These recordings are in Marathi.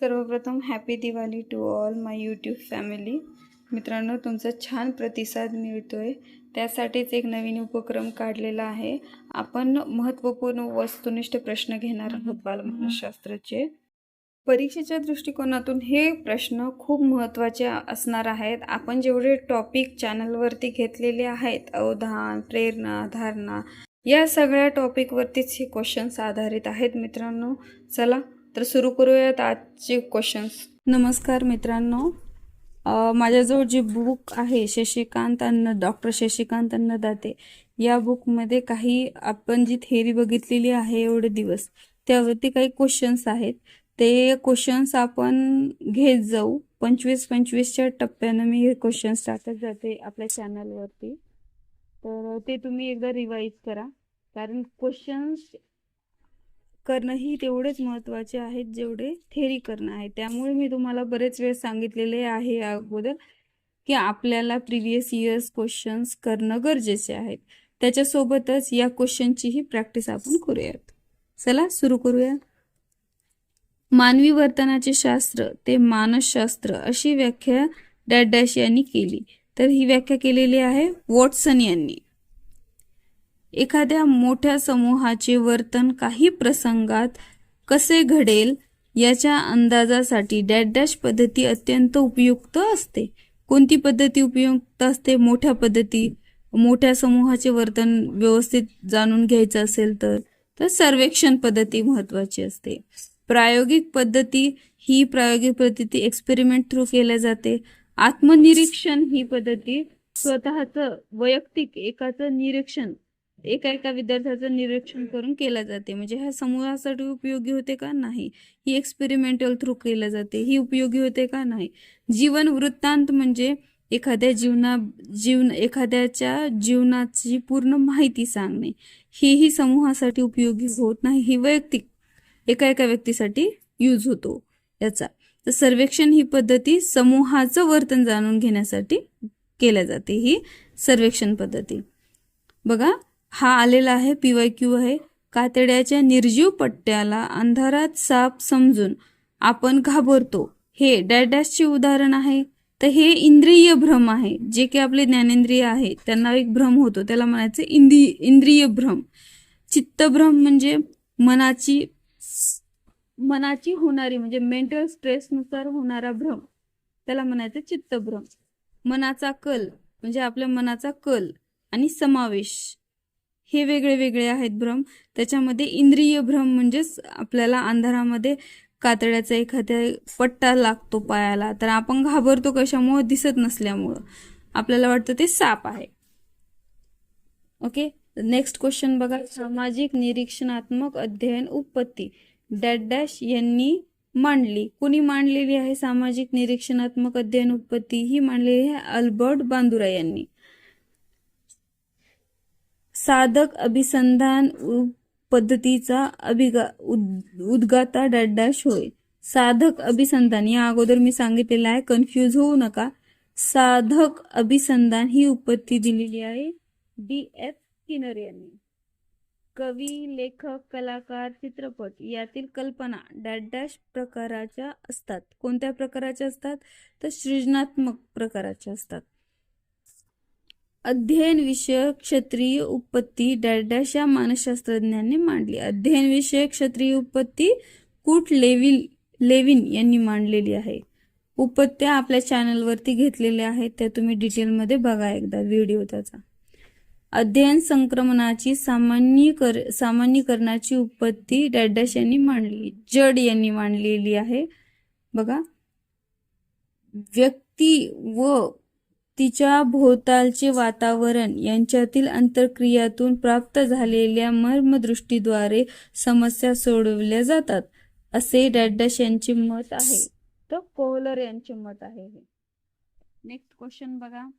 सर्वप्रथम happy Diwali to all my YouTube family. मित्रांनो तुमचा छान प्रतिसाद मिळतो आहे त्यासाठीच एक नवीन उपक्रम काढलेला आहे. आपण महत्त्वपूर्ण वस्तुनिष्ठ प्रश्न घेणार आहोत बालमानसशास्त्राचे परीक्षेच्या दृष्टिकोनातून हे प्रश्न खूप महत्त्वाचे असणार आहेत. आपण जेवढे टॉपिक चॅनलवरती घेतलेले आहेत अवधान प्रेरणा धारणा या सगळ्या टॉपिकवरतीच हे क्वेश्चन्स आधारित आहेत मित्रांनो. चला तर सुरू करूयात आजचे क्वेश्चन्स नमस्कार मित्रांनो. माझ्याजवळ जे बुक आहे शशिकांत अन्न डॉक्टर शशिकांत अन्नदाते या बुकमध्ये काही आपण जी थेरी बघितलेली आहे एवढे दिवस त्यावरती काही क्वेश्चन्स आहेत. ते क्वेश्चन्स आपण घेत जाऊ. पंचवीस पंचवीसच्या टप्प्यानं मी हे क्वेश्चन्स टाकत जाते आपल्या चॅनलवरती तर ते तुम्ही एकदा रिवाईज करा. कारण क्वेश्चन्स करणंही तेवढेच महत्त्वाचे आहेत जेवढे थेरी करणं आहे. त्यामुळे मी तुम्हाला बरेच वेळ सांगितलेले आहे अगोदर की आपल्याला प्रिव्हियस इयर्स क्वेश्चन्स करणं गरजेचे आहेत. त्याच्यासोबतच या क्वेश्चनचीही प्रॅक्टिस आपण करूयात. चला सुरू करूया. मानवी वर्तनाचे शास्त्र ते मानसशास्त्र अशी व्याख्या डॅश डॅश यांनी केली. तर ही व्याख्या केलेली आहे वॉटसन यांनी. एखाद्या मोठ्या समूहाचे वर्तन काही प्रसंगात कसे घडेल याच्या अंदाजासाठी डॅश डॅश पद्धती अत्यंत उपयुक्त असते. कोणती पद्धती उपयुक्त असते? मोठ्या पद्धती मोठ्या समूहाचे वर्तन व्यवस्थित जाणून घ्यायचं असेल तर तर सर्वेक्षण पद्धती महत्वाची असते. प्रायोगिक पद्धती ही प्रायोगिक पद्धती एक्सपेरिमेंट थ्रू केल्या जाते. आत्मनिरीक्षण ही पद्धती स्वतःचं वैयक्तिक एकाचं निरीक्षण एका एका विद्यार्थ्याचं निरीक्षण करून केला जाते. म्हणजे ह्या समूहासाठी उपयोगी होते का? नाही. ही एक्सपेरिमेंटल थ्रू केलं जाते. ही उपयोगी होते का? नाही. जीवन वृत्तांत म्हणजे एखाद्या जीवना जीवन एखाद्याच्या जीवनाची पूर्ण माहिती सांगणे. हेही समूहासाठी उपयोगी होत नाही. ही वैयक्तिक एका एका व्यक्तीसाठी यूज होतो याचा. तर सर्वेक्षण ही पद्धती समूहाचं वर्तन जाणून घेण्यासाठी केल्या जाते. ही सर्वेक्षण पद्धती. बघा हा आलेला आहे पी वाय क्यू आहे. कातड्याच्या निर्जीव पट्ट्याला अंधारात साप समजून आपण घाबरतो. हे डॅडॅसचे उदाहरण आहे. तर हे इंद्रिय भ्रम आहे जे की आपले ज्ञानेंद्रिय आहे. त्यांना एक भ्रम होतो त्याला म्हणायचं इंद्रि इंद्रिय भ्रम. चित्तभ्रम म्हणजे मनाची मनाची होणारी म्हणजे मेंटल स्ट्रेसनुसार होणारा भ्रम. त्याला म्हणायचं चित्तभ्रम मनाचा कल म्हणजे आपल्या मनाचा कल आणि समावेश. हे वेगळे वेगळे आहेत भ्रम. त्याच्यामध्ये इंद्रिय भ्रम म्हणजेच आपल्याला अंधारामध्ये कातड्याचा एखाद्या पट्टा लागतो पायाला. तर आपण घाबरतो कशामुळं? दिसत नसल्यामुळं. आपल्याला वाटतं ते साप आहे. ओके नेक्स्ट क्वेश्चन बघा. सामाजिक निरीक्षणात्मक अध्ययन उत्पत्ती. डॅट डॅश यांनी मांडली. कुणी मांडलेली आहे सामाजिक निरीक्षणात्मक अध्ययन उत्पत्ती? ही मांडलेली आहे अल्बर्ट बांदुरा यांनी. साधक अभिसंधान पद्धतीचा अभिगा उद- उद्गाता डॅश होय. साधक अभिसंधान या अगोदर मी सांगितलेलं आहे कन्फ्यूज होऊ नका. साधक अभिसंधान ही उत्पत्ती दिलेली आहे डी एफ किनर यांनी. कवी लेखक कलाकार चित्रपट यातील कल्पना डॅश डॅश प्रकाराच्या असतात. कोणत्या प्रकाराच्या असतात? तर सृजनात्मक प्रकाराच्या असतात. अध्ययन विषयक क्षत्रिय उत्पत्ती डॅडॅश या मानसशास्त्रज्ञांनी मांडली. अध्ययन विषयक क्षत्रिय उत्पत्ती कुट लेविल लेविन यांनी मांडलेली आहे. उपत्त्या आपल्या चॅनलवरती घेतलेल्या आहेत त्या तुम्ही डिटेलमध्ये बघा एकदा व्हिडिओ त्याचा. अध्ययन संक्रमणाची सामान्यकर सामान्यीकरणाची उत्पत्ती डॅडॅश यांनी मांडली. जड यांनी मांडलेली आहे. बघा. व्यक्ती व तिच्या भोवतालचे वातावरण यांच्यातील अंतर्क्रियातून प्राप्त झालेल्या मर्मदृष्टीद्वारे समस्या सोडवल्या जातात असे डॅडॅश यांचे मत आहे. तर कोहलर यांचे मत आहे हे. नेक्स्ट क्वेश्चन बघा.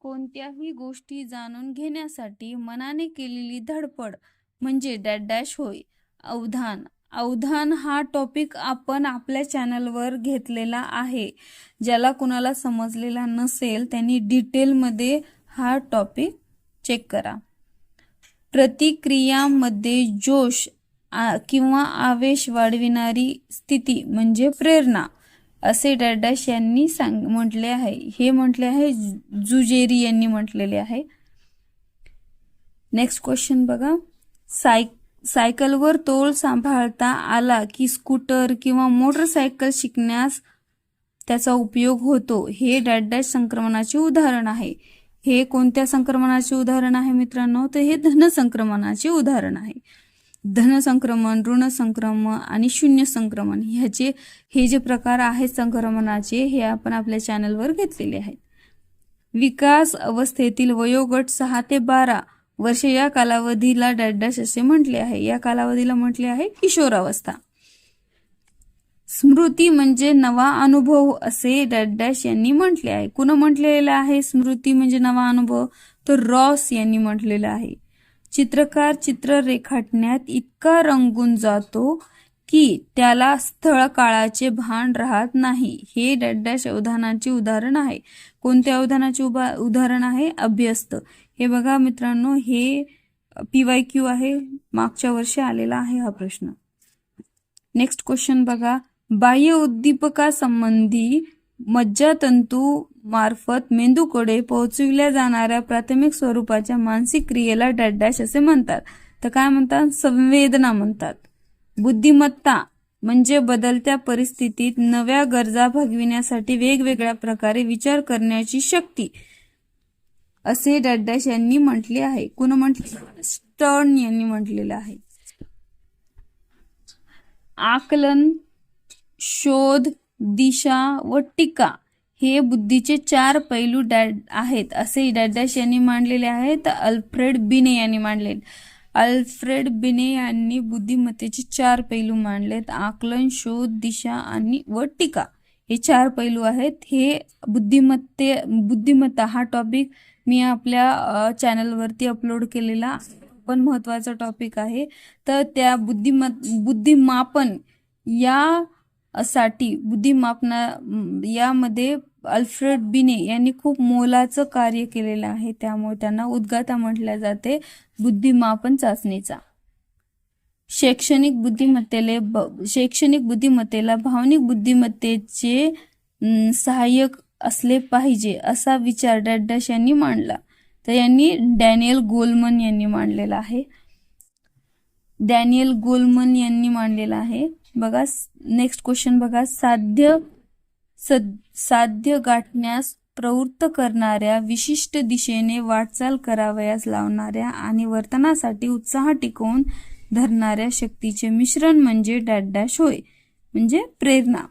कोणत्याही गोष्टी जाणून घेण्यासाठी मनाने केलेली धडपड म्हणजे डॅश डॅश होय अवधान. अवधान हा टॉपिक आपण आपल्या चॅनलवर घेतलेला आहे. ज्याला कुणाला समजलेला नसेल त्यांनी डिटेलमध्ये हा टॉपिक चेक करा. प्रतिक्रियामध्ये जोश आ- किंवा आवेश वाढविणारी स्थिती म्हणजे प्रेरणा असे डॅडॅश यांनी सांग म्हटले आहे. हे म्हटले आहे जुजेरी यांनी म्हटलेले आहे. नेक्स्ट क्वेश्चन बघा. सायक सायकलवर तोल सांभाळता आला की स्कूटर किंवा मोटरसायकल शिकण्यास त्याचा उपयोग होतो. हे डॅडॅश संक्रमणाचे उदाहरण आहे. हे कोणत्या संक्रमणाचे उदाहरण आहे मित्रांनो? तर हे धन संक्रमणाचे उदाहरण आहे. धन संक्रमण ऋण संक्रमण आणि शून्य संक्रमण ह्याचे हे जे प्रकार आहेत संक्रमणाचे हे आपण आपल्या चॅनलवर घेतलेले आहेत. विकास अवस्थेतील वयोगट सहा ते बारा वर्षे या कालावधीला डॅडॅश असे म्हटले आहे. या कालावधीला म्हटले आहे किशोरावस्था. स्मृती म्हणजे नवा अनुभव असे डॅडॅश यांनी म्हटले आहे. कुण म्हटलेलं आहे? स्मृती म्हणजे नवा अनुभव. तर रॉस यांनी म्हटलेलं आहे. चित्रकार चित्र रेखाटण्यात इतका रंगून जातो की त्याला स्थळ काळाचे भान राहत नाही. हे डॅश अवधानाचे उदाहरण आहे. कोणत्या अवधानाचे उभा उदाहरण आहे? अभ्यस्त. हे बघा मित्रांनो हे पी वाय क्यू आहे. मागच्या वर्षी आलेला आहे हा प्रश्न. नेक्स्ट क्वेश्चन बघा. बाह्य उद्दीपकासंबंधी मज्जातंतू मार्फत मेंदूकडे पोहोचविल्या जाणाऱ्या प्राथमिक स्वरूपाच्या मानसिक क्रियेला डॅडॅश असे म्हणतात. तर काय म्हणतात? संवेदना म्हणतात. बुद्धिमत्ता म्हणजे बदलत्या परिस्थितीत नव्या गरजा भागविण्यासाठी वेगवेगळ्या प्रकारे विचार करण्याची शक्ती असे डॅडॅश यांनी म्हटले आहे. कोण म्हटले? स्टर्न यांनी म्हटलेलं आहे. आकलन शोध दिशा व टीका हे बुद्धीचे चार पैलू डॅड आहेत असे डॅडॅश यांनी मांडलेले आहेत. अल्फ्रेड बिने यांनी मांडले अल्फ्रेड बिने यांनी बुद्धिमत्तेचे चार पैलू मांडलेत. आकलन शोध दिशा आणि व टीका. हे चार पैलू आहेत. हे बुद्धिमत्ते बुद्धिमत्ता हा टॉपिक मी आपल्या चॅनलवरती अपलोड केलेला पण महत्त्वाचा टॉपिक आहे. तर त्या बुद्धिमत् बुद्धिमापन या साठी बुद्धिमापना यामध्ये अल्फ्रेड बिने यांनी खूप मोलाचं कार्य केलेलं आहे. त्यामुळे त्यांना उद्गाता म्हटल्या जाते बुद्धिमापन चाचणीचा. शैक्षणिक बुद्धिमत्तेले ब- शैक्षणिक बुद्धिमत्तेला भावनिक बुद्धिमत्तेचे सहाय्यक असले पाहिजे असा विचार डॅडॅश यांनी मांडला. तर यांनी डॅनियल गोलमन यांनी मांडलेला आहे. डॅनियल गोलमन यांनी मांडलेला आहे. बघा नेक्स्ट क्वेश्चन बघा. साध्य सद साध्य गाठण्यास प्रवृत्त करणाऱ्या विशिष्ट दिशेने वाटचाल करावयास लावणाऱ्या आणि वर्तनासाठी उत्साह टिकवून धरणाऱ्या शक्तीचे मिश्रण म्हणजे डॅश होय म्हणजे प्रेरणा.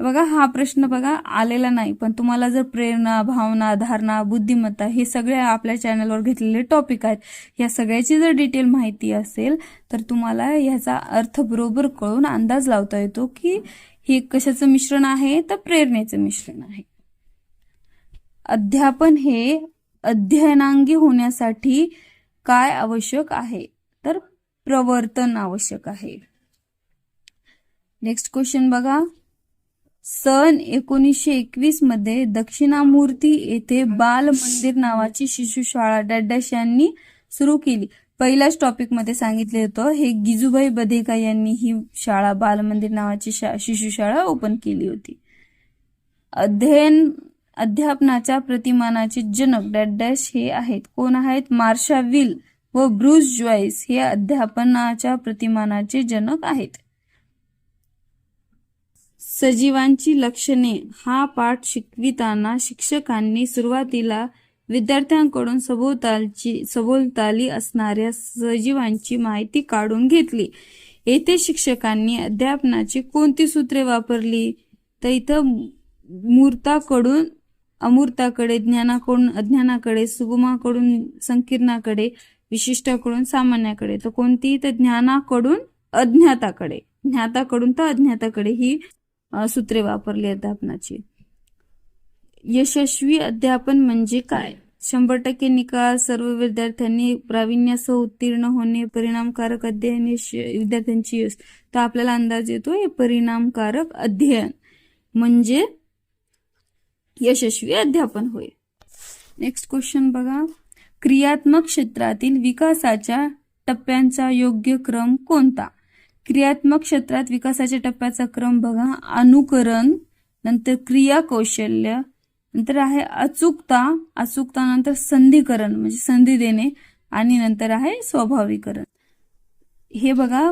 बघा हा प्रश्न बघा आलेला नाही. पण तुम्हाला जर प्रेरणा भावना धारणा बुद्धिमत्ता हे सगळे आपल्या चॅनलवर घेतलेले टॉपिक आहेत. या सगळ्याची जर डिटेल माहिती असेल तर तुम्हाला ह्याचा अर्थ बरोबर कळून अंदाज लावता येतो की हे कशाचं मिश्रण आहे तर प्रेरणेचं मिश्रण आहे. अध्यापन हे अध्ययनांगी होण्यासाठी काय आवश्यक आहे? तर प्रवर्तन आवश्यक आहे. नेक्स्ट क्वेश्चन बघा. सन एकोणीसशे एकवीसमध्ये दक्षिणामूर्ती येथे बाल मंदिर नावाची शिशुशाळा डॅडॅश यांनी सुरू केली. पहिल्याच टॉपिकमध्ये सांगितले होतं हे गिजूभाई बधेका यांनी ही शाळा बाल मंदिर नावाची शिशुशाळा ओपन केली होती. अध्ययन अध्यापनाच्या प्रतिमानाचे जनक डॅडॅश हे आहेत. कोण आहेत? मार्शा विल व ब्रुस जॉईस हे अध्यापनाच्या प्रतिमानाचे जनक आहेत. सजीवांची लक्षणे हा पाठ शिकविताना शिक्षकांनी सुरुवातीला विद्यार्थ्यांकडून सभोवतालची सभोवताली असणाऱ्या सजीवांची माहिती काढून घेतली. येथे शिक्षकांनी अध्यापनाची कोणती सूत्रे वापरली? तर इथं मूर्ताकडून अमूर्ताकडे ज्ञानाकडून अज्ञानाकडे सुगमाकडून संकीर्णाकडे विशिष्टाकडून सामान्याकडे. तर कोणती तर ज्ञानाकडून अज्ञाताकडे. ज्ञाताकडून तर अज्ञाताकडे ही सूत्रे वापरली अध्यापनाची यशस्वी अध्यापन म्हणजे काय? शंभर टक्के निकाल सर्व विद्यार्थ्यांनी प्रावीण्यासह उत्तीर्ण होणे परिणामकारक अध्ययन विद्यार्थ्यांची यश. तर आपल्याला अंदाज येतो हे परिणामकारक अध्ययन म्हणजे यशस्वी अध्यापन होय. नेक्स्ट क्वेश्चन बघा. क्रियात्मक क्षेत्रातील विकासाच्या टप्प्यांचा योग्य क्रम कोणता? क्रियात्मक क्षेत्रात विकासाच्या टप्प्याचा क्रम बघा. अनुकरण नंतर क्रिया कौशल्य नंतर आहे अचूकता अचूकता नंतर संधीकरण म्हणजे संधी देणे आणि नंतर आहे स्वभावीकरण. हे बघा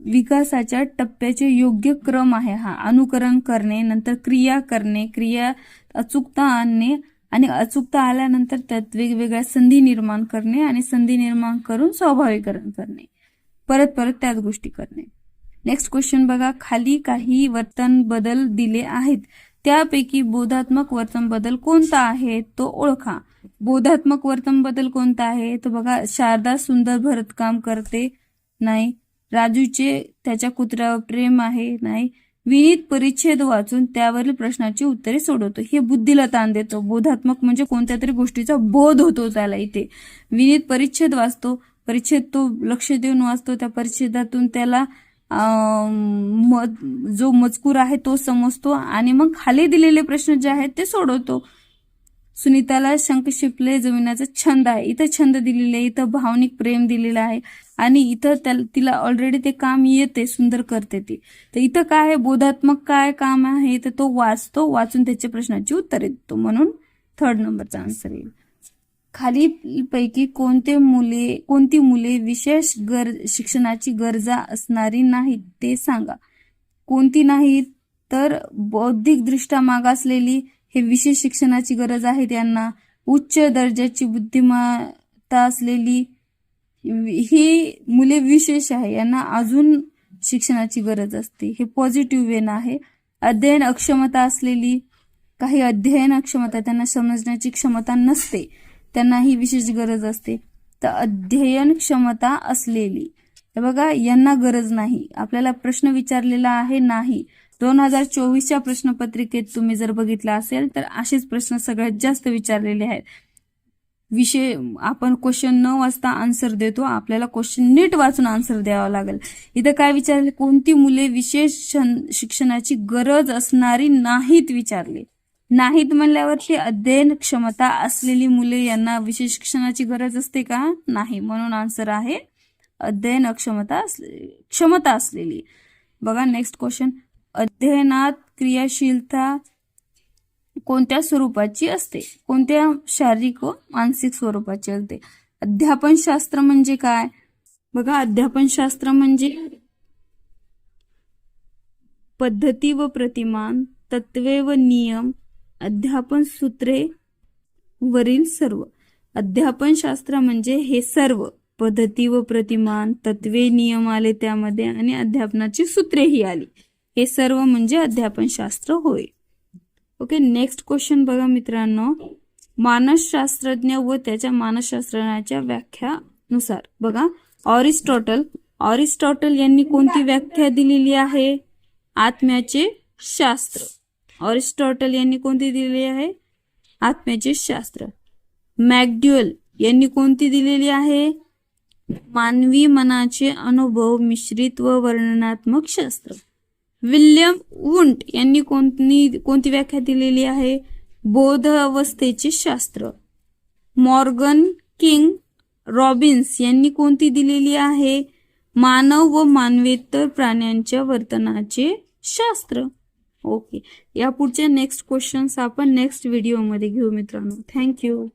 विकासाच्या टप्प्याचे योग्य क्रम आहे हा. अनुकरण करणे नंतर क्रिया करणे क्रिया अचूकता आणणे आणि अचूकता आल्यानंतर त्यात वेगवेगळ्या संधी निर्माण करणे आणि संधी निर्माण करून स्वाभाविकरण करणे. परत परत त्याच गोष्टी करणे. नेक्स्ट क्वेश्चन बघा खाली काही वर्तन बदल दिले आहेत. त्यापैकी बोधात्मक वर्तन बदल कोणता आहे तो ओळखा. बोधात्मक वर्तन बदल कोणता आहे तो बघा शारदा सुंदर भरतकाम करते नाही. राजूचे त्याच्या कुत्र्यावर प्रेम आहे नाही. विनीत परिच्छेद वाचून त्यावरील प्रश्नाची उत्तरे सोडवतो. हे बुद्धीला ताण देतो. बोधात्मक म्हणजे कोणत्या तरी गोष्टीचा बोध होतो त्याला इथे. विनीत परिच्छेद वाचतो. परिच्छेद तो लक्ष देऊन वाचतो. त्या परिच्छेदातून त्याला म- जो मजकूर आहे तो समजतो आणि मग खाली दिलेले प्रश्न जे आहेत ते सोडवतो. सुनीताला शंखशिपले जमिनाचा छंद आहे. इथं छंद दिलेले आहे इथं भावनिक प्रेम दिलेलं आहे आणि इथं त्याला तिला ऑलरेडी ते काम येते सुंदर करते ती. तर इथं काय आहे? बोधात्मक काय काम आहे? तर तो वाचतो वाचून त्याच्या प्रश्नाची उत्तरे देतो. म्हणून थर्ड नंबरचा आन्सर येईल. खालीलपैकी कोणते मुले कोणती मुले विशेष गर शिक्षणाची गरजा असणारी नाहीत ते सांगा. कोणती नाहीत तर बौद्धिकदृष्ट्या मागासलेली हे विशेष शिक्षणाची गरज आहे त्यांना. उच्च दर्जाची बुद्धिमत्ता असलेली ही मुले विशेष आहे यांना अजून शिक्षणाची गरज असते. हे पॉझिटिव्ह वेन आहे. अध्ययन अक्षमता असलेली काही अध्ययन अक्षमता त्यांना समजण्याची क्षमता नसते. त्यांना ही विशेष गरज असते. तर अध्ययन क्षमता असलेली. बघा यांना गरज नाही. आपल्याला प्रश्न विचारलेला आहे नाही. दोन हजार चोवीसच्या प्रश्नपत्रिकेत तुम्ही जर बघितला असेल तर असेच प्रश्न सगळ्यात जास्त विचारलेले आहेत. विषय आपण क्वेश्चन न वाचता आन्सर देतो. आपल्याला क्वेश्चन नीट वाचून आन्सर द्यावा लागेल. इथं काय विचारले? कोणती मुले विशेष शिक्षणाची गरज असणारी नाहीत विचारले. नाहीत म्हणल्यावरती अध्ययन क्षमता असलेली मुले यांना विशेष शिक्षणाची गरज असते का? नाही. म्हणून आन्सर आहे अध्ययन अक्षमता असले क्षमता असलेली. बघा नेक्स्ट क्वेश्चन अध्ययनात क्रियाशीलता कोणत्या स्वरूपाची असते? कोणत्या शारीरिक व मानसिक स्वरूपाची असते? अध्यापनशास्त्र म्हणजे काय? बघा अध्यापनशास्त्र म्हणजे पद्धती व प्रतिमान तत्वे व नियम अध्यापन सूत्रे वरील सर्व. अध्यापनशास्त्र म्हणजे हे सर्व. पद्धती व प्रतिमान तत्वे नियम आले त्यामध्ये आणि अध्यापनाची सूत्रेही आली. हे सर्व म्हणजे अध्यापनशास्त्र होय. ओके नेक्स्ट क्वेश्चन बघा मित्रांनो. मानसशास्त्रज्ञ व त्याच्या मानसशास्त्रज्ञाच्या व्याख्यानुसार. बघा ऑरिस्टॉटल ऑरिस्टॉटल यांनी कोणती व्याख्या दिलेली आहे? आत्म्याचे शास्त्र. ऑरिस्टॉटल यांनी कोणती दिलेली आहे? आत्म्याचे शास्त्र. मॅगड्युअल यांनी कोणती दिलेली आहे? मानवी मनाचे अनुभव मिश्रित व वर्णनात्मक शास्त्र. विल्यम वुंट यांनी कोणती कोणती व्याख्या दिलेली आहे? बोध अवस्थेचे शास्त्र. मॉर्गन किंग रॉबिन्स यांनी कोणती दिलेली आहे? मानव व मानवेतर प्राण्यांच्या वर्तनाचे शास्त्र. ओके. या पुढचे नेक्स्ट क्वेश्चन्स आपण नेक्स्ट व्हिडिओमध्ये घेऊ मित्रांनो. थँक्यू